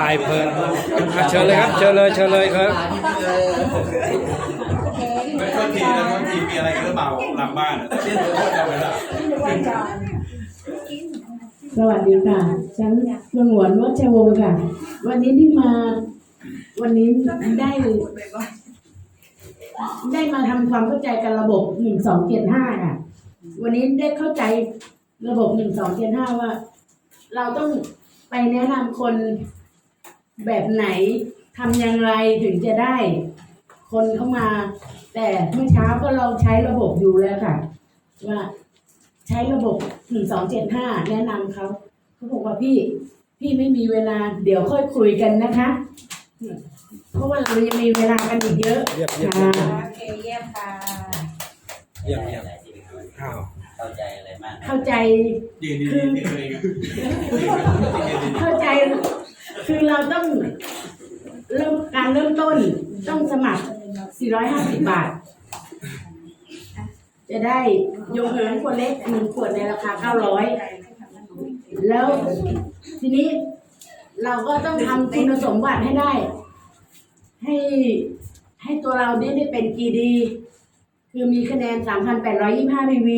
ถ่ายเพลินอะเชิญเลยครับ เชิญเลย เชิญเลยครับไม่โทษทีนะโทษทีมีอะไรกันหรือเปล่าหลังบ้านอะเช่นโทษกันไปละสวัสดีค่ะ ฉันสงวนวัชวงศ์ค่ะ วันนี้ที่มา วันนี้ได้ได้มาทำความเข้าใจกับระบบหนึ่งสองเจ็ดห้าค่ะ วันนี้ได้เข้าใจระบบหนึ่งสองเจ็ดห้าว่า เราต้องไปแนะนำคน แบบไหนทำอย่างไรถึงจะได้ คนเข้ามา แต่เมื่อเช้าก็ลองใช้ระบบอยู่แล้วค่ะ ว่าใช้ระบบหนึ่งสองเจ็ดห้าแนะนำเขาเขาบอกว่าพี่ พี่ไม่มีเวลาเดี๋ยวค่อยคุยกันนะคะ เพราะว่าเรายังมีเวลากันอีกเยอะเยี่ยมเยี่ยมค่ะโอเคเยี่ยมค่ะเยี่ยมเยี่ยมอ้าวเข้าใจอะไรมาก เข้าใจยืนดีๆนี่เลยเข้าใจ คือเราต้องเริ่มการเริ่มต้นต้องสมัคร 450 บาท จะได้ยกเหินขวดเล็กหนึ่งขวดในราคา 900 แล้วทีนี้เราก็ต้องทำคุณสมบัติให้ได้ ให้ให้ตัวเราได้ได้เป็น GD คือมีคะแนน 3,825 PV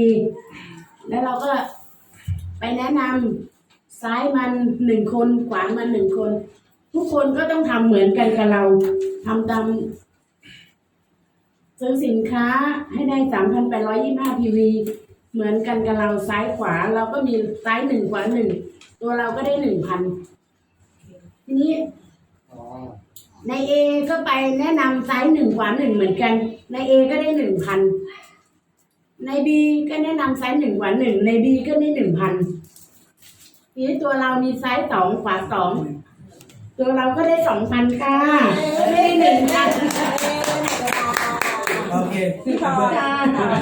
แล้วเราก็ไปแนะนำ ซ้ายมันหนึ่งคน ขวามันหนึ่งคน ทุกคนก็ต้องทำเหมือนกันกับเราทำตามซื้อสินค้าให้ได้3,825 PV เหมือนกันกับเราซ้ายขวา เราก็มีซ้ายหนึ่งขวาหนึ่งตัวเราก็ได้หนึ่งพันทีนี้ในเอก็ไปแนะนำซ้ายหนึ่งขวาหนึ่งเหมือนกัน ในเอก็ได้หนึ่งพันในบีก็แนะนำซ้ายหนึ่งขวาหนึ่งในบีก็ได้หนึ่งพัน ทีนี้ตัวเรามีซ้ายสองขวาสองตัวเราก็ได้สองพันค่ะได้หนึ่งพันโอเคค่ะ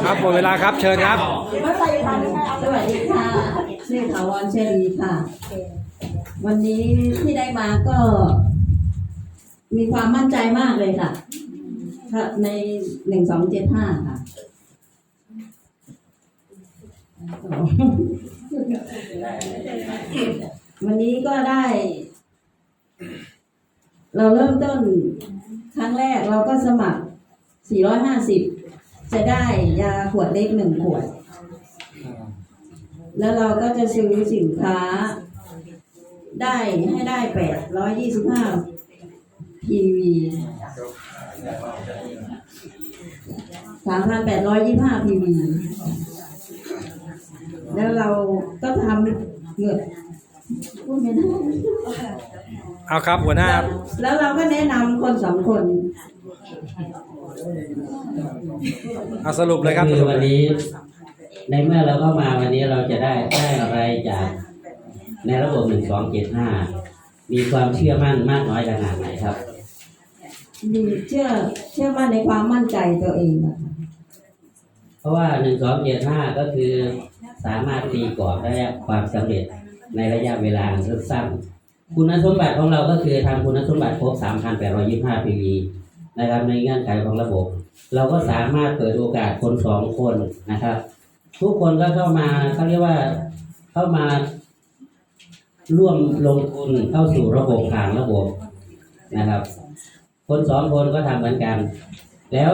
ครับหมดเวลาครับเชิญครับสวัสดีค่ะชื่อถาวรเชลีค่ะ วันนี้ที่ได้มาก็ มีความมั่นใจมากเลยค่ะค่ะในหนึ่งสองเจ็ดห้าค่ะ วันนี้ก็ได้ เราเริ่มต้นครั้งแรกเราก็สมัคร 450 จะได้ยาขวดเล็กหนึ่งขวด แล้วเราก็จะซื้อสินค้า ได้ให้ได้ 825 PV 3,825 PV แล้วเราก็ทำเงินพูดไม่ได้เอาครับหัวหน้าครับแล้วเราก็แนะนำคนสองคน เอาสรุปเลยครับก็สคืรุอปวันเลยนี้ ในเมื่อเราเข้ามาวันนี้เราจะได้ได้อะไรจากในระบบหนึ่งสองเจ็ดห้ามีความเชื่อมั่นมากน้อยขนาดไหนครับ มีเชื่อเชื่อมั่นในความมั่นใจตัวเองอะค่ะเพราะว่าหนึ่งสองเจ็ดห้าก็คือ สามารถตีกรอบได้ความสำเร็จในระยะเวลาสั้นคุณสมบัติของเราก็คือทำคุณสมบัติครบ 3,825 PV นะครับในเงื่อนไขของระบบ เราก็สามารถเปิดโอกาสคนสองคนนะครับ ทุกคนก็เข้ามาเขาเรียกว่าเข้ามาร่วมลงทุนเข้าสู่ระบบผ่านระบบนะครับ คนสองคนก็ทำเหมือนกัน แล้ว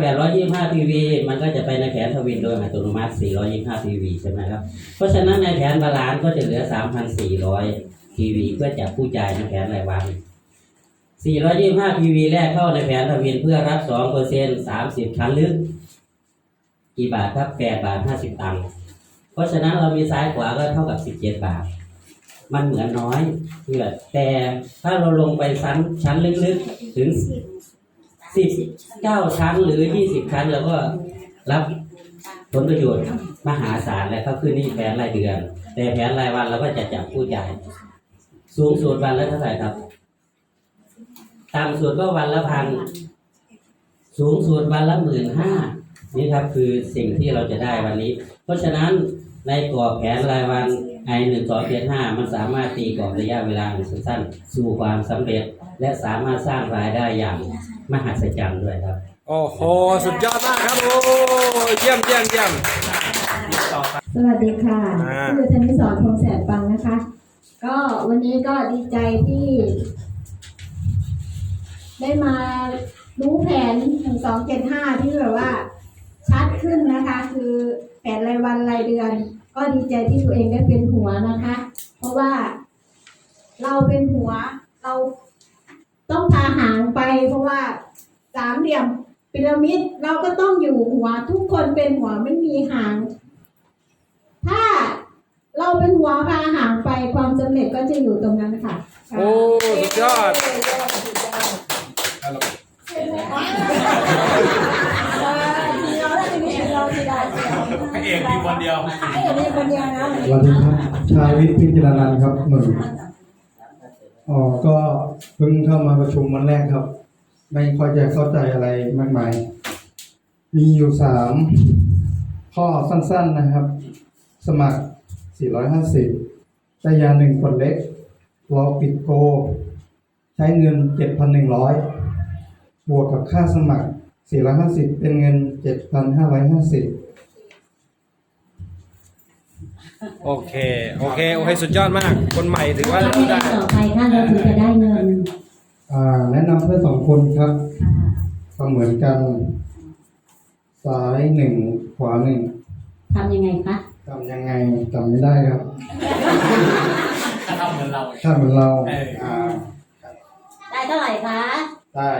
3,825 PV มันก็จะไปในแผนทวินโดยอัตโนมัติ 425 PV ใช่ไหมครับ เพราะฉะนั้นในแผนบาลานซ์ก็จะเหลือ 3,400 PV เพื่อจับผู้จ่ายในแผนรายวัน 425 PV แรกเข้าในแผนทวินเพื่อรับ2เปอร์เซ็นต์30 ชั้นลึก กี่บาทครับ 8 บาท 50 ตังค์ เพราะฉะนั้นเรามีซ้ายขวาก็เท่ากับ 17 บาท มันเหมือนน้อยเพื่อแต่ถ้าเราลงไปชั้นชั้นลึกๆถึง 19ชั้นหรือ20ชั้นเราก็รับผลประโยชน์มหาศาลและก็คือหนี่แผนรายเดือน แต่แผนรายวันเราก็จะจับผู้จ่ายสูงสุดวันละเท่าไหร่ครับต่ำสุดก็วันละพันสูงสุดวันละหมื่นห้านี่ครับคือสิ่งที่เราจะได้วันนี้ เพราะฉะนั้นในกรอบแผนรายวันไอหนึ่งสองเจ็ดห้ามันสามารถตีกรอบระยะเวลาสั้นๆสู่ความสำเร็จ และสามารถสร้างรายได้อย่างมหัศจรรย์ด้วยครับ โอ้โห สุดยอดมากครับ โอ้เยี่ยมเยี่ยมเยี่ยม สวัสดีค่ะอ่า ชื่อธนิสรพงษ์แสนปังนะคะ ก็วันนี้ก็ดีใจที่ ได้มารู้แผนหนึ่งสองเจ็ดห้าที่แบบว่า ชัดขึ้นนะคะ คือแผนรายวันรายเดือน ก็ดีใจที่ตัวเองได้เป็นหัวนะคะ เพราะว่า เราเป็นหัว เรา ต้องพาหางไปเพราะว่าสามเหลี่ยมพีระมิดเราก็ต้องอยู่หัวทุกคนเป็นหัวไม่มีหาง ถ้าเราเป็นหัวพาหางไปความสำเร็จก็จะอยู่ตรงนั้นค่ะ โอ้สุดยอดพระเอกมีคนเดียวสวัสดีครับชายวิทย์พิจารนันท์ครับหนึ่ง อ๋อก็เพิ่งเข้ามาประชุมวันแรกครับ ไม่ค่อยจะเข้าใจอะไรมากมาย มีอยู่สามข้อสั้นๆนะครับ สมัคร 450ได้ยาหนึ่งคนเล็กรอปิดโก ใช้เงิน 7,100 บวกกับค่าสมัคร 450 เป็นเงิน 7,550 โอเค โอเค โอเค สุดยอดมาก คนใหม่ถือว่าทำยังไงได้ ต่อไปคะเราถึงจะได้เงินอ่าแนะนำเพื่อนสองคนครับค่ะก็เหมือนกัน ซ้ายหนึ่งขวาหนึ่งทำยังไงคะจำยังไงจำไม่ได้ครับถ้าทำเหมือนเราถ้าเหมือนเราเอออ่อ่าได้เท่าไหร่คะได้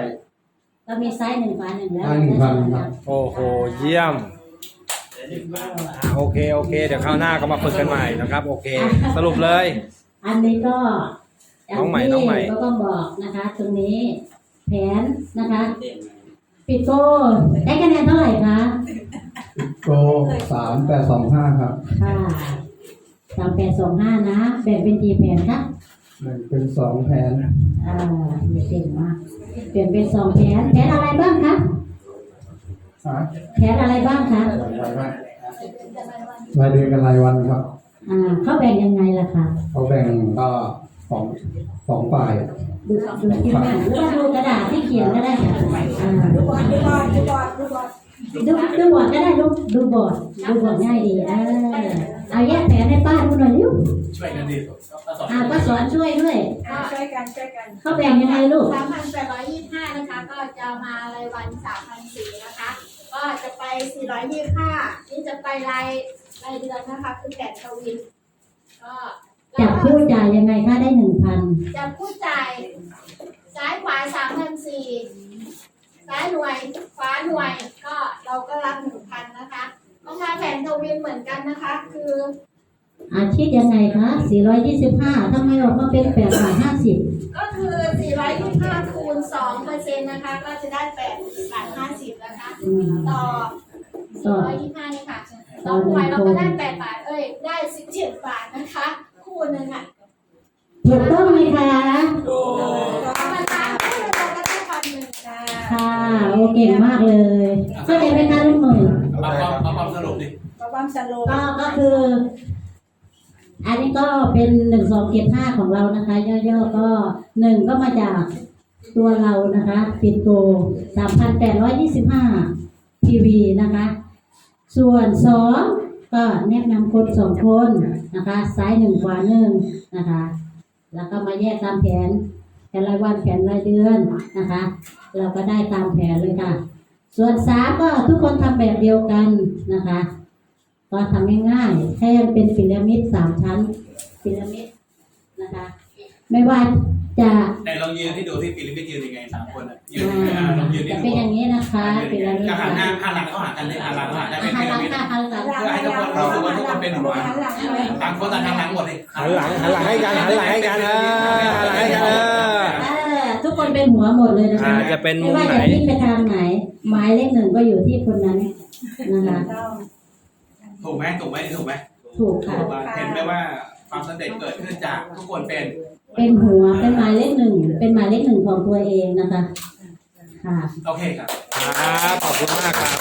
เรามีไซส์หนึ่งฝาหนึ่งแล้วได้หนึ่งพันครับ โอ้โห เยี่ยม อ่าโอเคโอเคเดี๋ยวคราวหน้าก็มาฝึกกันใหม่นะครับ โอเค สรุปเลย อันนี้ก็อย่างน้องใหม่ที่น้องใหม่ ก็ต้องบอกนะคะ ตรงนี้ แผนนะคะ ปิดโก้ได้คะแนนเท่าไหร่คะ โกสามแปดสองห้าครับค่ะสามแปดสองห้านะ แบ่งเป็นกี่แผนคะหนึ่งเป็นสองแผน อ่าเก่งมากเปลี่ยนเป็นสองแผนแผนอะไรบ้างคะฮะ แผนอะไรบ้างคะรายวันรายเดือนกับรายวันครับ อ่าเขาแบ่งยังไงล่ะคะเขาแบ่งก็สองสองฝ่ายดูดูที่หนังหรือว่าดูกระดาษที่เขียนก็ได้ค่ะอ่าดูบอร์ดดูบอร์ดดูบอร์ดดูบอร์ดดูบอร์ดก็ได้ลูกดูบอร์ดดูบอร์ดง่ายดีเออเอาแยกแผนให้ป้าดูหน่อยลูกช่วยกันดิก็สอนอ่าป้าสอนช่วยด้วยช่วยกันช่วยกันเขาแบ่งยังไงลูกสามพันแปดร้อยยี่สิบห้านะคะ ก็จะมารายวันสามพันสี่นะคะก็ จะไปสี่ร้อยยี่สิบห้านี่จะไปรายรายเดือนนะคะ คือแปดทวิน ก็จับคู่จ่ายยังไงคะได้หนึ่งพันจะผู้จ่าย ซ้ายขวาสามพันสี่ซ้ายหน่วยขวาหน่วย ก็เราก็รับหนึ่งพันนะคะก็มาแผนทวินเหมือนกันนะคะ คือ อาชีพยังไงคะ 425ทำไมออกมาเป็น8บาท50 ก็คือ 425คูณ2เปอร์เซ็นต์นะคะ ก็จะได้8บาท 50นะคะต่อ425นี่ค่ะต่อหน่วยเราก็ได้8บาท เอ้ย ได้17บาทนะคะ คู่หนึ่งอะถูกต้องไหมคะธรรมดาคู่หนึ่งเราก็ได้พันหนึ่งค่ะค่ะโอเก่งมากเลยเข้าใจไหมคะลูกหนุ่ยเอาความเอาความสรุปดิก็ก็คือ อันนี้ก็เป็นหนึ่งสองเจ็ดห้าของเรานะคะ ย่อๆก็หนึ่งก็มาจากตัวเรานะคะ ปิดโกสามพันแปดร้อยยี่สิบห้า ทีวีนะคะ ส่วนสองก็แนะนำคนสองคนนะคะ ซ้ายหนึ่งขวาหนึ่งนะคะ แล้วก็มาแยกตามแผนแผนรายวันแผนรายเดือนนะคะ เราก็ได้ตามแผนเลยค่ะ ส่วนสามก็ทุกคนทำแบบเดียวกันนะคะ ก็ทำง่ายๆแค่เป็นพีระมิดสามชั้นพีระมิดนะคะ ไม่ว่าจะไหนลองยืนให้ดูที่ปีลิปิดยืนยังไงสามคนอะยืนอ่าอ่าล องยืนจะที่เป็นอย่างนี้นะคะพีระมิดก็หันหน้าหันหลังเข้าหากันเลยหันหลังเข้าหากันเป็นหัพีนหระลังมิดค่ะหันหลังเพื่อให้ทุกคนรู้สึกว่าทุกคนเป็นหัวต่างคนต่างหันหลังหมดเลยหันหลังหันหลังให้กันหันหลังให้กันเออหันหลังให้กันเออเออทุกคนเป็นหัวหมดเลยนะคะอ่าจะเป็นมุไม่มว่าไหนจะพลิกไปทางไหน หมายเลขหนึ่งก็อยู่ที่คนนั้นนะคะถูกไหมถูกไหมถูกไหมถูกค่ะ เห็นไหมว่าความสำเร็จเกิดขึ้นจากทุกคนเป็นเป็นหัวเป็นหมายเลขหนึ่งเป็นหมายเลขหนึ่งของตัวเองนะคะ ค่ะ โอเคครับ ครับ ขอบคุณมากครับ